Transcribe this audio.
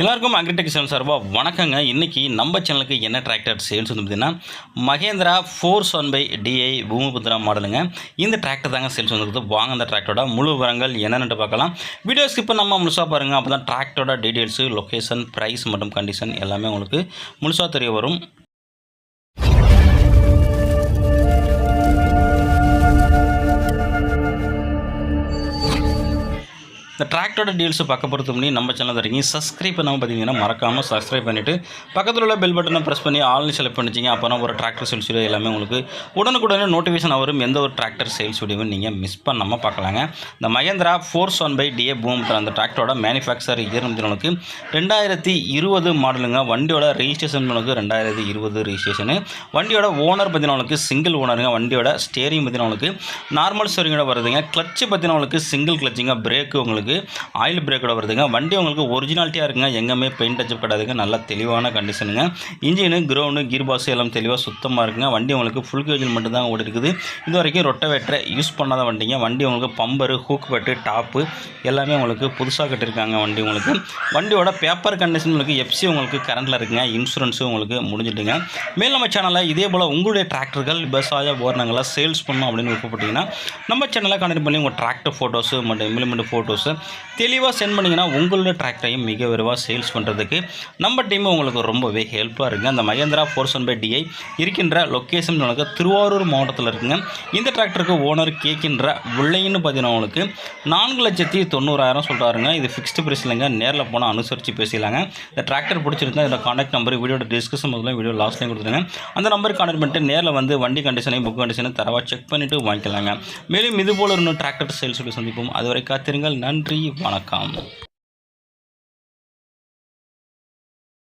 எல்லாருக்கும் agritech channel சார்பாக வணக்கங்க. இன்றைக்கி நம்ம சேனலுக்கு என்ன டிராக்டர் சேல்ஸ் வந்து பார்த்தீங்கன்னா Mahindra four one five DI Bhoomiputra மாடலுங்க இந்த டிராக்டர் தாங்க சேல்ஸ் வந்துருக்குது வாங்க அந்த டிராக்டரோட முழு விவரங்கள் என்னென்னு பார்க்கலாம். வீடியோ ஸ்கிப் நம்ம முழுசாக பாருங்கள் அப்போ தான் டிராக்டரோட டீட்டெயில்ஸு லொக்கேஷன் ப்ரைஸ் மற்றும் கண்டிஷன் எல்லாமே உங்களுக்கு முழுசாக தெரிய வரும். இந்த டிராக்டரோட டீல்ஸ் பார்க்க பொறுத்த முடியும் நம்ம சேனல் தரீங்க சப்ஸ்கிரைப் பண்ணாமல் பார்த்தீங்கன்னா மறக்காமல் சப்ஸ்கிரைப் பண்ணிவிட்டு பக்கத்தில் உள்ள பெல் பட்டனை ப்ரெஸ் பண்ணி ஆல்னு செலக்ட் பண்ணிச்சிங்க அப்போ ஒரு டிராக்டர் சேல்ஸ் வீடியோ எல்லாமே உங்களுக்கு உடனுக்குடனே நோட்டிஃபிகேஷன் வரும். எந்த ஒரு டிராக்டர் சேல்ஸ் வீடியோவும் நீங்கள் மிஸ் பண்ணாமல் பார்க்கலாங்க. இந்த Mahindra four one five DI boom அந்த டிராக்டரோட மேனுஃபேக்சர் இயர் உங்களுக்கு ரெண்டாயிரத்தி இருபது மாடலுங்க வண்டியோட ரெஜிஸ்ட்ரேஷன் உங்களுக்கு ரெண்டாயிரத்தி இருபது ரெஜிஸ்ட்ரேஷனு வண்டியோட ஓனர் பார்த்தீங்கன்னா சிங்கிள் ஓனருங்க வண்டியோட ஸ்டேரிங் பார்த்தீங்கன்னா நார்மல் ஸ்டேரிங்கோட வருதுங்க. கிளச்சு பார்த்தீங்கன்னா உங்களுக்கு சிங்கிள் கிளச்சிங்க பிரேக்கு உங்களுக்கு ஆயில் பிரேக்கோட வருதுங்க வண்டி உங்களுக்கு ஒரிஜினாலிட்டியாக இருக்குங்க. எங்கேயுமே பெயிண்ட் அச்சப் கிடையாதுங்க நல்லா தெளிவான கண்டிஷனுங்க இன்ஜினு கிரௌண்டு கீர் பாஸ் எல்லாம் தெளிவாக சுத்தமாக இருக்குங்க. வண்டி உங்களுக்கு ஃபுல் கேஜில் மட்டும்தான் ஓடி இருக்குது. இது வரைக்கும் ரொட்டவேட்டரை யூஸ் பண்ணாத வண்டிங்க. வண்டி உங்களுக்கு பம்பரு ஹூக் பெட்டு டாப்பு எல்லாமே உங்களுக்கு புதுசாக கட்டியிருக்காங்க வண்டி உங்களுக்கு. வண்டியோட பேப்பர் கண்டிஷன் உங்களுக்கு எஃப்சி உங்களுக்கு கரண்டில் இருக்குங்க. இன்சூரன்ஸும் உங்களுக்கு முடிஞ்சிட்டுங்க. மேல் நம்ம சேனலில் இதே போல் உங்களுடைய டிராக்டர்கள் விவசாய உபகரணங்களை சேல்ஸ் பண்ணணும் அப்படின்னு விருப்பப்பட்டீங்கன்னா நம்ம சேனலை கனெக்ட் பண்ணி உங்கள் டிராக்டர் ஃபோட்டோஸு மற்றும் இம்ப்ளிமெண்ட் ஃபோட்டோஸு தெளிவாக சென்ட் பண்ணிங்கன்னா உங்களுடைய டிராக்டரையும் மிக விரைவாக சேல்ஸ் பண்ணுறதுக்கு நம்ம டீம் உங்களுக்கு ரொம்பவே ஹெல்ப்பாக இருக்குங்க. அந்த Mahindra four one five DI இருக்கின்ற லொக்கேஷன் உங்களுக்கு திருவாரூர் மாவட்டத்தில் இருக்குங்க. இந்த டிராக்டருக்கு ஓனர் கேட்கின்ற விலைன்னு பார்த்தீங்கன்னா உங்களுக்கு நான்கு லட்சத்தி தொண்ணூறாயிரம் சொல்கிறாருங்க இது ஃபிக்ஸ்டு ப்ரைஸ் இல்லைங்க. நேரில் போனால் அனுசரித்து பேசிடலாங்க. இந்த டிராக்டர் பிடிச்சிருந்தா இந்த காண்டாக்ட் நம்பர் வீடியோட டிஸ்கஷன் முதல்ல வீடியோ லாஸ்ட்லேயும் கொடுத்துருங்க அந்த நம்பருக்கு கான்டாக்ட் பண்ணிட்டு நேரில் வந்து வண்டி கண்டிஷனையும் புக் கண்டிஷனையும் தரவாக செக் பண்ணிவிட்டு வாங்கிக்கலாங்க. மேலும் இது போல இன்னும் டிராக்டர் சேல்ஸ் சந்திப்போம். அதுவரை காத்திருங்கள். நன்றி வணக்கம்.